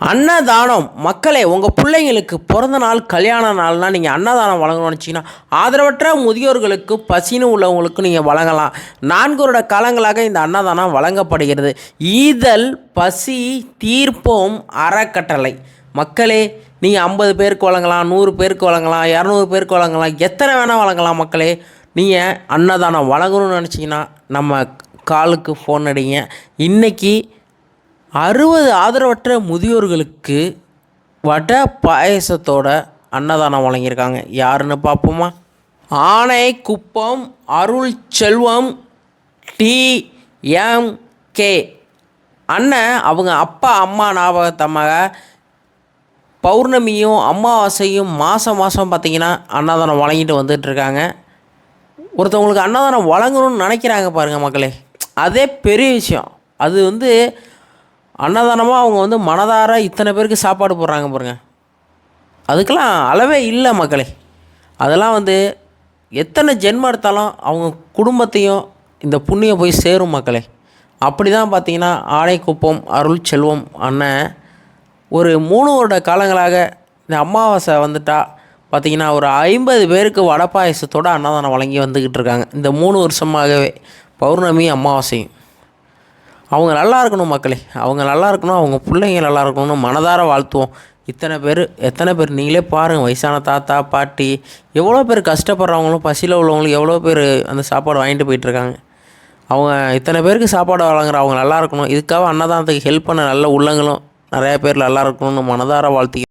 அன்னதானம். மக்களே உங்கள் பிள்ளைங்களுக்கு பிறந்த நாள் கல்யாண நாள்னால் நீங்கள் அன்னதானம் வழங்கணும்னு நினச்சிங்கன்னா ஆதரவற்ற முதியோர்களுக்கு பசின்னு உள்ளவங்களுக்கு நீங்கள் வழங்கலாம். நான்கு வருட காலங்களாக இந்த அன்னதானம் வழங்கப்படுகிறது. ஈதல் பசி தீர்ப்போம் அறக்கட்டளை. மக்களே நீங்கள் ஐம்பது பேருக்கு வழங்கலாம் நூறு பேருக்கு வழங்கலாம் இரநூறு பேருக்கு வழங்கலாம் எத்தனை வேணால் வழங்கலாம் மக்களே. நீங்கள் அன்னதானம் வழங்கணும்னு நினச்சிங்கன்னா நம்ம காலுக்கு ஃபோன் அடிங்க. இன்றைக்கி அறுபது ஆதரவற்ற முதியோர்களுக்கு வடை பாயசத்தோட அன்னதானம் வழங்கியிருக்காங்க. யாருன்னு பார்ப்போமா? Anai Kuppam Arul Selvam D M K. அண்ணன் அவங்க அப்பா அம்மா ஞாபகத்தமாக பௌர்ணமியும் அமாவாசையும் மாதம் மாதம் பார்த்திங்கன்னா அன்னதானம் வழங்கிட்டு வந்துட்டுருக்காங்க. ஒருத்தவங்களுக்கு அன்னதானம் வழங்கணும்னு நினைக்கிறாங்க பாருங்கள் மக்களே. அதே பெரிய விஷயம். அது வந்து அன்னதானமாக அவங்க வந்து மனதார இத்தனை பேருக்கு சாப்பாடு போடுறாங்க பாருங்க. அதுக்கெல்லாம் அளவே இல்லை மக்களே. அதெல்லாம் வந்து எத்தனை ஜென்மம் எடுத்தாலும் அவங்க குடும்பத்தையும் இந்த புண்ணியம் போய் சேரும் மக்களே. அப்படி தான் பார்த்தீங்கன்னா ஆணைக்குப்பம் அருள் செல்வம் அண்ணன் ஒரு மூணு வருட காலங்களாக இந்த அமாவாசை வந்துட்டா பார்த்தீங்கன்னா ஒரு ஐம்பது பேருக்கு வடை பாயசத்தோட அன்னதானம் வழங்கி வந்துக்கிட்டு இருக்காங்க. இந்த மூணு வருஷமாகவே பௌர்ணமி அமாவாசையும். அவங்க நல்லா இருக்கணும் மக்களே. அவங்க நல்லா இருக்கணும் அவங்க பிள்ளைங்க நல்லா இருக்கணும்னு மனதார வாழ்த்துவோம். இத்தனை பேர் எத்தனை பேர்? நீங்களே பாருங்கள் வயசான தாத்தா பாட்டி எவ்வளோ பேர் கஷ்டப்படுறவங்களும் பசியில் உள்ளவங்களும் எவ்வளோ பேர் அந்த சாப்பாடு வாங்கிட்டு போயிட்டுருக்காங்க அவங்க இத்தனை பேருக்கு சாப்பாடு வழங்குற அவங்க நல்லா இருக்கணும். இதுக்காக அன்னதானத்துக்கு ஹெல்ப் பண்ண நல்ல உள்ளங்களும் நிறையா பேர் நல்லா இருக்கணும்னு மனதார வாழ்த்தி